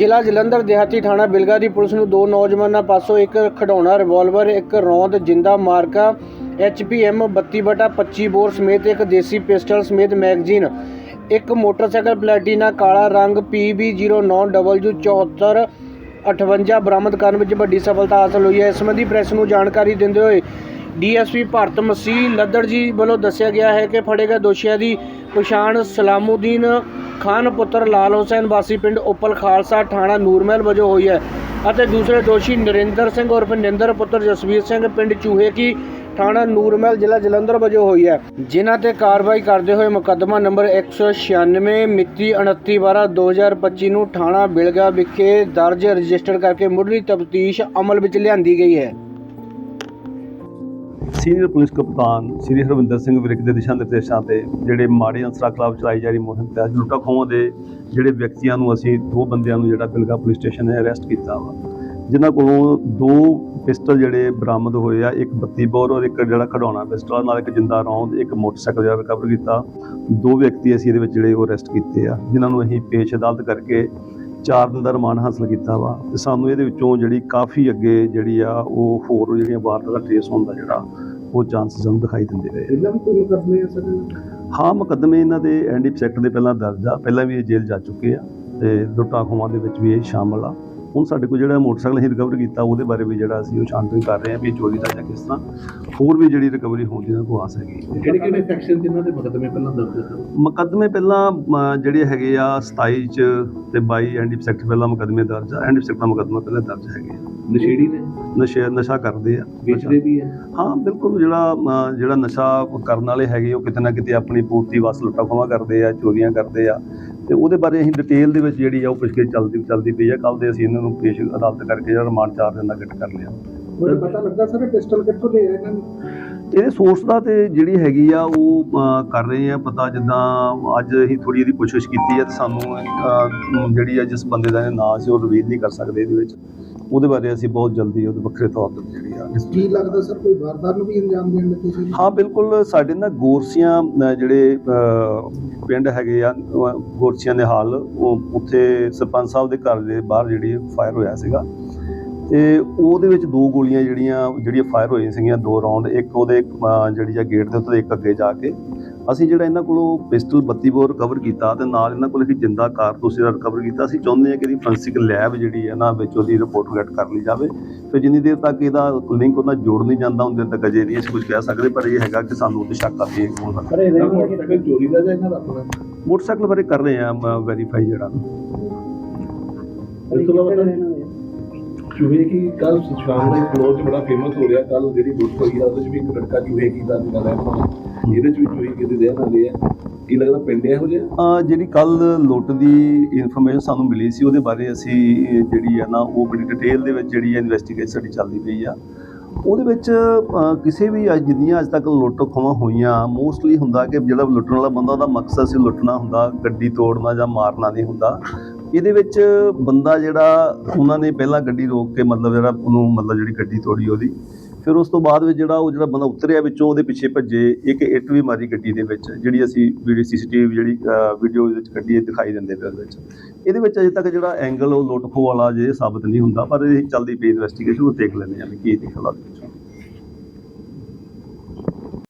ਜ਼ਿਲ੍ਹਾ ਜਲੰਧਰ ਦਿਹਾਤੀ ਥਾਣਾ ਬਿਲਗਾ ਦੀ ਪੁਲਿਸ ਨੂੰ ਦੋ ਨੌਜਵਾਨਾਂ ਪਾਸੋਂ ਇੱਕ ਖਿਡੌਣਾ, ਰਿਵਾਲਵਰ, ਇੱਕ ਰੌਂਦ, ਜਿੰਦਾ ਮਾਰਕਾ, ਐਚਪੀਐਮ 32/25 ਬੋਰ ਸਮੇਤ ਇੱਕ ਦੇਸੀ ਪਿਸਟਲ ਸਮੇਤ ਮੈਗਜ਼ੀਨ, ਇੱਕ ਮੋਟਰਸਾਈਕਲ ਪਲੈਟੀਨਾ ਕਾਲਾ ਰੰਗ PB09W74 58 ਬਰਾਮਦ ਕਰਨ ਵਿੱਚ ਵੱਡੀ ਸਫਲਤਾ ਹਾਸਲ ਹੋਈ ਹੈ। ਇਸ ਸੰਬੰਧੀ ਪ੍ਰੈਸ ਨੂੰ ਜਾਣਕਾਰੀ ਦਿੰਦੇ ਹੋਏ ਡੀਐਸਪੀ ਭਾਰਤ ਮਸੀਹ ਲੱਦੜ ਜੀ ਵੱਲੋਂ ਦੱਸਿਆ ਗਿਆ ਹੈ ਕਿ ਫੜੇ ਗਏ ਦੋਸ਼ੀਆਂ ਦੀ ਪਛਾਣ ਸਲਾਮੂਦੀਨ ਖਾਨ ਪੁੱਤਰ ਲਾਲ ਹੁਸੈਨ ਵਾਸੀ ਪਿੰਡ ਉਪਲ ਖਾਲਸਾ ਥਾਣਾ ਨੂਰਮਹਿਲ ਵਜੋਂ ਹੋਈ ਹੈ ਅਤੇ ਦੂਸਰੇ ਦੋਸ਼ੀ ਨਰਿੰਦਰ ਸਿੰਘ ਉਰਫ ਨਿੰਦਰ ਪੁੱਤਰ ਜਸਵੀਰ ਸਿੰਘ ਪਿੰਡ ਚੂਹੇ ਕੀ ਥਾਣਾ ਨੂਰਮਹਿਲ ਜ਼ਿਲ੍ਹਾ ਜਲੰਧਰ ਵਜੋਂ ਹੋਈ ਹੈ। ਜਿਨ੍ਹਾਂ ਤੇ ਕਾਰਵਾਈ ਕਰਦੇ ਹੋਏ ਮੁਕੱਦਮਾ ਨੰਬਰ 196 ਮਿਤੀ 29 12 2025 ਨੂੰ ਥਾਣਾ ਬਿਲਗਾ ਵਿਖੇ ਦਰਜ ਰਜਿਸਟਰ ਕਰਕੇ ਮੁੱਢਲੀ ਤਫਤੀਸ਼ ਅਮਲ ਵਿੱਚ ਲਿਆਂਦੀ ਗਈ ਹੈ। ਸੀਨੀਅਰ ਪੁਲਿਸ ਕਪਤਾਨ ਸ੍ਰੀ ਹਰਵਿੰਦਰ ਸਿੰਘ ਵਿਰਕ ਦੇ ਦਿਸ਼ਾ ਨਿਰਦੇਸ਼ਾਂ ਤੇ ਜਿਹੜੇ ਮਾੜੇ ਅਨਸਰਾਂ ਖਿਲਾਫ ਚਲਾਈ ਜਾ ਰਹੀ ਮੁਹਿੰਮ ਤਹਿਤ ਲੁੱਟਾਂ ਖੋਹਾਂ ਦੇ ਜਿਹੜੇ ਵਿਅਕਤੀਆਂ ਨੂੰ ਅਸੀਂ ਦੋ ਬੰਦਿਆਂ ਨੂੰ ਜਿਹੜਾ ਬਿਲਗਾ ਪੁਲਿਸ ਸਟੇਸ਼ਨ ਨੇ ਅਰੈਸਟ ਕੀਤਾ ਵਾ। ਜਿਨ੍ਹਾਂ ਕੋਲੋਂ ਦੋ ਪਿਸਟਲ ਜਿਹੜੇ ਬਰਾਮਦ ਹੋਏ ਆ, ਇੱਕ 32 ਬੋਰ ਔਰ ਇੱਕ ਜਿਹੜਾ ਖਡਾਉਣਾ ਪਿਸਟਲ ਨਾਲ ਇੱਕ ਜਿੰਦਾ ਰੌਂਦ, ਇੱਕ ਮੋਟਰਸਾਈਕਲ ਜਿਹੜਾ ਰਿਕਵਰ ਕੀਤਾ। ਦੋ ਵਿਅਕਤੀ ਅਸੀਂ ਇਹਦੇ ਵਿੱਚ ਜਿਹੜੇ ਉਹ ਅਰੈਸਟ ਕੀਤੇ ਆ, ਜਿਨ੍ਹਾਂ ਨੂੰ ਅਸੀਂ ਪੇਸ਼ ਅਦਾਲਤ ਕਰਕੇ ਚਾਰ ਦਿਨ ਦਾ ਰਿਮਾਂਡ ਹਾਸਲ ਕੀਤਾ ਵਾ ਤੇ ਸਾਨੂੰ ਇਹਦੇ ਵਿੱਚੋਂ ਜਿਹੜੀ ਕਾਫੀ ਅੱਗੇ ਜਿਹੜੀ ਆ ਉਹ ਹੋਰ ਜਿਹੜੀਆਂ ਵਾਰਦਾਤਾਂ ਟ੍ਰੇਸ ਹੋਣ ਦਾ ਜਿਹੜਾ ਉਹ ਚਾਂਸਸ ਸਾਨੂੰ ਦਿਖਾਈ ਦਿੰਦੇ। ਪਹਿਲਾਂ ਵੀ ਕੋਈ ਮੁਕੱਦਮੇ ਆ ਹਾਂ ਮੁਕੱਦਮੇ ਇਹਨਾਂ ਦੇ ਐਨਡੀਪ ਸੈਕਟਰ ਦੇ ਪਹਿਲਾਂ ਦਰਜ ਆ। ਪਹਿਲਾਂ ਵੀ ਇਹ ਜੇਲ੍ਹ ਜਾ ਚੁੱਕੇ ਆ ਤੇ ਲੁੱਟਾਂ ਖੋਹਾਂ ਦੇ ਵਿੱਚ ਵੀ ਇਹ ਸ਼ਾਮਲ ਆ। ਹੁਣ ਸਾਡੇ ਕੋਲ ਜਿਹੜਾ ਮੋਟਰਸਾਈਕਲ ਅਸੀਂ ਰਿਕਵਰ ਕੀਤਾ ਉਹਦੇ ਬਾਰੇ ਵੀ ਜਿਹੜਾ ਅਸੀਂ ਉਹ ਛਾਣਬੀਨ ਕਰ ਰਹੇ ਹਾਂ ਵੀ ਚੋਰੀ ਦਾ ਜਾਂ ਕਿਸ ਤਰ੍ਹਾਂ ਹੋਰ ਵੀ ਜਿਹੜੀ ਰਿਕਵਰੀ ਹੋਣ ਦੀ ਕੋਲ ਆਸ ਹੈਗੀ ਕਿਹੜੇ ਕਿਹੜੇ ਸੈਕਸ਼ਨ ਜਿਨ੍ਹਾਂ ਦੇ ਮੁਕੱਦਮੇ ਪਹਿਲਾਂ ਦਰਜ ਮੁਕੱਦਮੇ ਪਹਿਲਾਂ ਜਿਹੜੇ ਹੈਗੇ ਆ 27 ਚ ਤੇ 22 ਐਨਡੀਪ ਸੈਕਟਰ ਪਹਿਲਾਂ ਮੁਕੱਦਮੇ ਦਰਜ ਆ ਸੈਕਟਰ ਦਾ ਮੁਕੱਦਮਾ ਪਹਿਲਾਂ ਦਰਜ ਹੈਗੇ ਆ। ਨਸ਼ੇੜੀ ਨੇ? ਨਸ਼ੇ ਨਸ਼ਾ ਕਰਦੇ ਆ। ਵੇਚਦੇ ਵੀ ਹੈ ਹਾਂ ਬਿਲਕੁਲ ਜਿਹੜਾ ਜਿਹੜਾ ਨਸ਼ਾ ਕਰਨ ਵਾਲੇ ਹੈਗੇ ਉਹ ਕਿਤੇ ਨਾ ਕਿਤੇ ਆਪਣੀ ਪੂਰਤੀ ਵਾਸਤੇ ਲੁੱਟਾਂ ਖੋਹਾਂ ਕਰਦੇ ਆ ਚੋਰੀਆਂ ਕਰਦੇ ਆ। ਤੇ ਉਹਦੇ ਬਾਰੇ ਅਸੀਂ ਡਿਟੇਲ ਦੇ ਵਿੱਚ ਜਿਹੜੀ ਆ ਉਹ ਪੁੱਛ ਚੱਲਦੀ ਚੱਲਦੀ ਪਈ ਆ। ਕੱਲ ਦੇ ਅਸੀਂ ਇਹਨਾਂ ਨੂੰ ਪੇਸ਼ ਅਦਾਲਤ ਕਰਕੇ ਜਿਹੜਾ ਰਿਮਾਂਡ ਚਾਰ ਦਿਨ ਦਾ ਗਿੱਟ ਕਰ ਲਿਆ। ਮੈਨੂੰ ਪਤਾ ਲੱਗਾ ਸਰ ਪਿਸਟਲ ਕਿੱਥੋਂ ਲਿਆ ਇਹਨਾਂ ਨੇ? ਇਹਦੇ ਸੋਰਸ ਦਾ ਤੇ ਜਿਹੜੀ ਹੈਗੀ ਆ ਉਹ ਕਰ ਰਹੇ ਆ ਪਤਾ ਜਿੱਦਾਂ ਅੱਜ ਅਸੀਂ ਥੋੜੀ ਇਹਦੀ ਕੋਸ਼ਿਸ਼ ਕੀਤੀ ਆ ਤੇ ਸਾਨੂੰ ਜਿਹੜੀ ਆ ਜਿਸ ਬੰਦੇ ਦਾ ਨਾਂ ਸੀ ਉਹ ਰਿਵੀਲ ਨਹੀਂ ਕਰ ਸਕਦੇ ਇਹਦੇ ਵਿੱਚ। ਉਹਦੇ ਬਾਰੇ ਅਸੀਂ ਬਹੁਤ ਜਲਦੀ ਉਹਦੇ ਵੱਖਰੇ ਤੌਰ ਤੇ ਜਿਹੜੀ ਆ ਇਸ- ਕੀ ਲੱਗਦਾ ਸਰ ਕੋਈ ਵਾਰਦਾਤ ਨੂੰ ਵੀ ਅੰਜਾਮ ਦੇਣ ਲੱਗੇ ਸੀ ਹਾਂ ਬਿਲਕੁਲ ਸਾਡੇ ਨਾ ਗੋਰਸੀਆਂ ਜਿਹੜੇ ਪਿੰਡ ਹੈਗੇ ਆ ਗੋਰਸੀਆਂ ਦੇ ਹਾਲ ਉਹ ਉੱਥੇ ਸਰਪੰਚ ਸਾਹਿਬ ਦੇ ਘਰ ਦੇ ਬਾਹਰ ਜਿਹੜੀ ਫਾਇਰ ਹੋਇਆ ਸੀਗਾ। ਤੇ ਉਹਦੇ ਵਿੱਚ ਦੋ ਗੋਲੀਆਂ ਜਿਹੜੀਆਂ ਜਿਹੜੀਆਂ ਫਾਇਰ ਹੋਈਆਂ ਸੀਗੀਆਂ ਦੋ ਰਾਉਂਡ ਇੱਕ ਉਹਦੇ ਜਿਹੜੀ ਆ ਗੇਟ ਦੇ ਉੱਤੇ ਇੱਕ ਅੱਗੇ ਜਾ ਕੇ। ਅਸੀਂ ਜਿਹੜਾ ਇਹਨਾਂ ਕੋਲੋਂ ਪਿਸਟਲ 32 ਬੋਰ ਰਿਕਵਰ ਕੀਤਾ ਤੇ ਨਾਲ ਇਹਨਾਂ ਕੋਲ ਇੱਕ ਜਿੰਦਾ ਕਾਰਤੂਸ ਦਾ ਰਿਕਵਰ ਕੀਤਾ। ਅਸੀਂ ਚਾਹੁੰਦੇ ਹਾਂ ਕਿ ਇਹਦੀ ਫੋਰੈਂਸਿਕ ਲੈਬ ਜਿਹੜੀ ਹੈ ਨਾ ਵਿੱਚ ਉਹਦੀ ਰਿਪੋਰਟ ਗੈਟ ਕਰ ਲਈ ਜਾਵੇ। ਫਿਰ ਜਿੰਨੀ ਦੇਰ ਤੱਕ ਇਹਦਾ ਲਿੰਕ ਉਹਦਾ ਜੋੜ ਨਹੀਂ ਜਾਂਦਾ ਦੇਰ ਤੱਕ ਅਜੇ ਨਹੀਂ ਅਸੀਂ ਕੁਝ ਕਹਿ ਸਕਦੇ ਪਰ ਇਹ ਹੈਗਾ ਕਿ ਸਾਨੂੰ ਉਹਤੇ ਸ਼ੱਕ ਆਦੀ ਹੈ ਹੋ ਸਕਦਾ ਮੋਟਰਸਾਈਕਲ ਚੋਰੀ ਦਾ ਜਾਂ ਇਹਨਾਂ ਦਾ ਆਪਣਾ? ਮੋਟਰਸਾਈਕਲ ਬਾਰੇ ਕਰ ਰਹੇ ਆ ਵੈਰੀਫਾਈ ਜਿਹੜਾ। ਇਸ ਤੋਂ ਇਲਾਵਾ ਚੂਹੇ ਕੀ ਕੱਲ ਸ਼ਾਮ ਦੇ ਫਲੋਰ 'ਚ ਬੜਾ ਫੇਮਸ ਹੋ ਰਿਹਾ ਕੱਲ ਜਿਹੜੀ ਲੁੱਟ ਹੋਈ ਆ ਉਹਦੇ 'ਚ ਵੀ ਇੱਕ ਲੜਕਾ ਚੂਹੇ ਕੀ ਦਾ ਨਿਕਲ ਰਿਹਾ ਇਹਦੇ 'ਚ ਵੀ ਚੂਹੇ ਕਿਤੇ ਦੇ ਨਾਲੇ ਆ ਕੀ ਲੱਗਦਾ ਪਿੰਡ ਇਹੋ ਜਿਹਾ? ਜਿਹੜੀ ਕੱਲ ਲੁੱਟ ਦੀ ਇਨਫੋਰਮੇਸ਼ਨ ਸਾਨੂੰ ਮਿਲੀ ਸੀ, ਉਹਦੇ ਬਾਰੇ ਅਸੀਂ ਜਿਹੜੀ ਆ ਨਾ, ਉਹ ਬੜੀ ਡਿਟੇਲ ਦੇ ਵਿੱਚ ਜਿਹੜੀ ਇਨਵੈਸਟੀਗੇਸ਼ਨ ਸਾਡੀ ਚੱਲਦੀ ਪਈ ਆ। ਉਹਦੇ ਵਿੱਚ ਕਿਸੇ ਵੀ ਅੱਜ ਜਿੰਨੀਆਂ ਅੱਜ ਤੱਕ ਲੁੱਟ ਖੋਹਾਂ ਹੋਈਆਂ ਮੋਸਟਲੀ ਹੁੰਦਾ ਕਿ ਜਿਹੜਾ ਲੁੱਟਣ ਵਾਲਾ ਬੰਦਾ, ਉਹਦਾ ਮਕਸਦ ਸੀ ਲੁੱਟਣਾ ਹੁੰਦਾ, ਗੱਡੀ ਤੋੜਨਾ ਜਾਂ ਮਾਰਨਾ ਨਹੀਂ ਹੁੰਦਾ। ਇਹਦੇ ਵਿੱਚ ਬੰਦਾ ਜਿਹੜਾ, ਉਹਨਾਂ ਨੇ ਪਹਿਲਾਂ ਗੱਡੀ ਰੋਕ ਕੇ ਮਤਲਬ ਜਿਹੜਾ ਉਹਨੂੰ ਮਤਲਬ ਜਿਹੜੀ ਗੱਡੀ ਤੋੜੀ ਉਹਦੀ। ਫਿਰ ਉਸ ਤੋਂ ਬਾਅਦ ਵਿੱਚ ਜਿਹੜਾ ਉਹ ਜਿਹੜਾ ਬੰਦਾ ਉਤਰਿਆ ਵਿੱਚੋਂ ਉਹਦੇ ਪਿੱਛੇ ਭੱਜੇ, ਇੱਕ ਇੱਟ ਵੀ ਮਾਰੀ ਗੱਡੀ ਦੇ ਵਿੱਚ, ਜਿਹੜੀ ਅਸੀਂ ਵੀਡੀਓ, ਸੀਸੀਟੀਵੀ ਜਿਹੜੀ ਵੀਡੀਓ ਵਿੱਚ ਕੱਢੀ ਦਿਖਾਈ ਦਿੰਦੇ ਪਏ ਉਹਦੇ ਵਿੱਚ। ਇਹਦੇ ਵਿੱਚ ਅਜੇ ਤੱਕ ਜਿਹੜਾ ਐਂਗਲ ਉਹ ਲੁੱਟ ਖੋਹ ਵਾਲਾ ਜੇ ਸਾਬਤ ਨਹੀਂ ਹੁੰਦਾ, ਪਰ ਇਹ ਚੱਲਦੀ ਪਈ ਇਨਵੈਸਟੀਗੇਸ਼ਨ ਉਹ ਦੇਖ ਲੈਂਦੇ ਹਾਂ ਵੀ ਕੀ ਨਿਕਲਦਾ ਉਹਦੇ ਵਿੱਚੋਂ